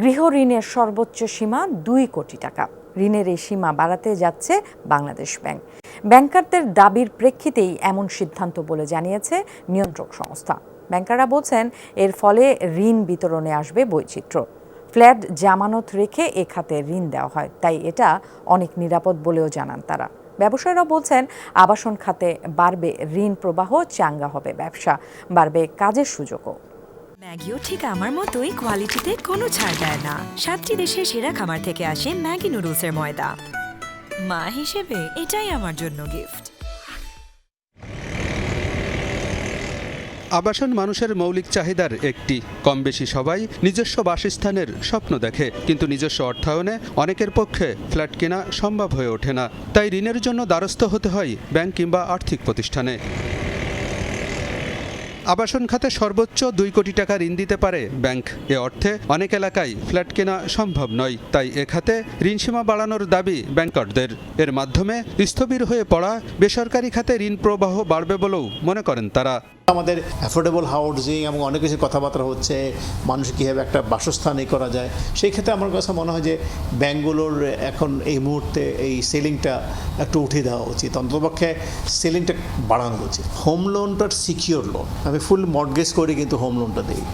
গৃহ ঋণের সর্বোচ্চ সীমা দুই কোটি টাকা। ঋণের এই সীমা বাড়াতে যাচ্ছে বাংলাদেশ ব্যাংক। ব্যাংকারদের দাবির প্রেক্ষিতেই এমন সিদ্ধান্ত বলে জানিয়েছে নিয়ন্ত্রক সংস্থা। ব্যাংকাররা বলছেন, এর ফলে ঋণ বিতরণে আসবে বৈচিত্র্য। ফ্ল্যাট জামানত রেখে এ খাতে ঋণ দেওয়া হয়, তাই এটা অনেক নিরাপদ বলেও জানান তারা। ব্যবসায়ীরা বলছেন, আবাসন খাতে বাড়বে ঋণ প্রবাহ, চাঙ্গা হবে ব্যবসা, বাড়বে কাজের সুযোগও। ম্যাগিও ঠিক আমার মতোই কোয়ালিটিতে কোনো ছাড় দেয় না। সাতটি দেশের সেরা খামার থেকে আসে ম্যাগি নুডলসের ময়দা। মা হিসেবে এটাই আমার জন্য গিফট আবাসন মানুষের মৌলিক চাহিদার একটি। কম বেশি সবাই নিজস্ব বাসস্থানের স্বপ্ন দেখে, কিন্তু নিজস্ব অর্থায়নে অনেকের পক্ষে ফ্ল্যাট কেনা সম্ভব হয়ে ওঠে না। তাই ঋণের জন্য দ্বারস্থ হতে হয় ব্যাংক কিংবা আর্থিক প্রতিষ্ঠানে। আবাসন খাতে সর্বোচ্চ দুই কোটি টাকা ঋণ দিতে পারে ব্যাংক। এ অর্থে অনেক এলাকায় ফ্ল্যাট কেনা সম্ভব নয়, তাই এ খাতে ঋণসীমা বাড়ানোর দাবি ব্যাংকারদের। এর মাধ্যমে স্থবির হয়ে পড়া বেসরকারি খাতে ঋণ প্রবাহ বাড়বে বলেও মনে করেন তারা। আমাদের অ্যাফোর্ডেবল হাউজিং এবং অনেক কিছু কথাবার্তা হচ্ছে, মানুষ কীভাবে একটা বাসস্থান এ করা যায়। সেই ক্ষেত্রে আমার কাছে মনে হয় যে ব্যাঙ্কগুলোর এখন এই মুহূর্তে এই সেলিংটা একটু উঠিয়ে দেওয়া উচিত। অন্ততপক্ষে সেলিংটা বাড়ানো উচিত। হোম লোনটা সিকিওর লোন আমি ফুল মর্গেজ করে, কিন্তু হোম লোনটা দিই।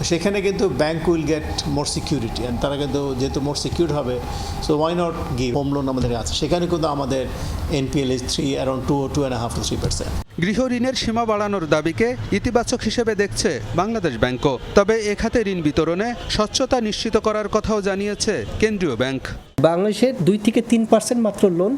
তো সেখানে কিন্তু bank will get more security and তারা কিন্তু যেহেতু মোর সিকিউর হবে so why not give home loan আমাদের আছে সেখানে কিন্তু আমাদের NPL is three around two two and half three percent গৃহ ঋণের সীমা বাড়ানোর দাবিকে ইতিবাচক হিসেবে দেখছে বাংলাদেশ ব্যাংকও তবে এ খাতে ঋণ বিতরণে স্বচ্ছতা নিশ্চিত করার কথাও জানিয়েছে কেন্দ্রীয় ব্যাংক। বাংলাদেশের দুই থেকে তিন পার্সেন্ট মাত্র লোন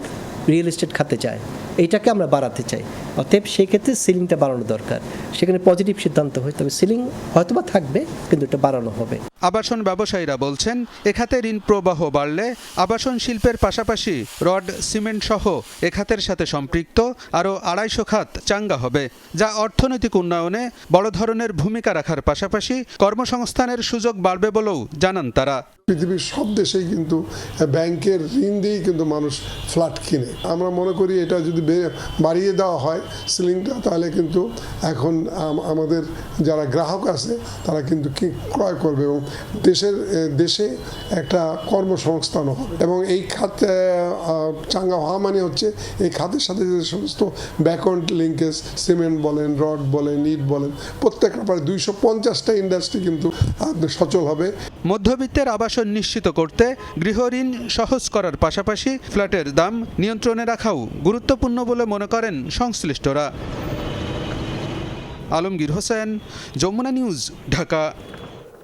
রিয়েল এস্টেট খাতে চায়। এইটাকে আমরা বাড়াতে চাই। অতএব সেই ক্ষেত্রে সিলিংটা বাড়ানো দরকার। সেখানে পজিটিভ সিদ্ধান্ত হয় তবে সিলিং হয়তোবা থাকবে কিন্তু এটা বাড়ানো হবে। আবাসন ব্যবসায়ীরা বলছেন এ খাতে ঋণ প্রবাহ বাড়লে আবাসন শিল্পের পাশাপাশি রড সিমেন্ট সহ এ খাতের সাথে সম্পৃক্ত আরও আড়াইশো খাত চাঙ্গা হবে যা অর্থনৈতিক উন্নয়নে বড় ধরনের ভূমিকা রাখার পাশাপাশি কর্মসংস্থানের সুযোগ বাড়বে বলেও জানান তারা। পৃথিবীর সব দেশেই কিন্তু ব্যাংকের ঋণ দিয়েই কিন্তু মানুষ ফ্ল্যাট কিনে। আমরা মনে করি এটা যদি বে- বাড়িয়ে দেওয়া হয় সিলিংটা, তাহলে কিন্তু এখন আমাদের যারা গ্রাহক আছে, তারা কিন্তু কি ক্রয় করবে এবং দেশের দেশে একটা কর্মসংস্থান হবে। এবং এই খাত চাঙ্গা হওয়া মানে হচ্ছে এই খাতের সাথে যে সমস্ত ব্যাকওয়ার্ড লিঙ্কেজ, সিমেন্ট বলেন, রড বলেন, ইট বলেন, প্রত্যেকটা প্রায় দুইশো পঞ্চাশটা ইন্ডাস্ট্রি কিন্তু সচল হবে। মধ্যবিত্তের আবাসন নিশ্চিত করতে গৃহঋণ সহজ করার পাশাপাশি ফ্ল্যাটের দাম নিয়ন্ত্রণে রাখাও গুরুত্বপূর্ণ বলে মনে করেন সংশ্লিষ্টরা। আলমগীর হোসেন, যমুনা নিউজ, ঢাকা।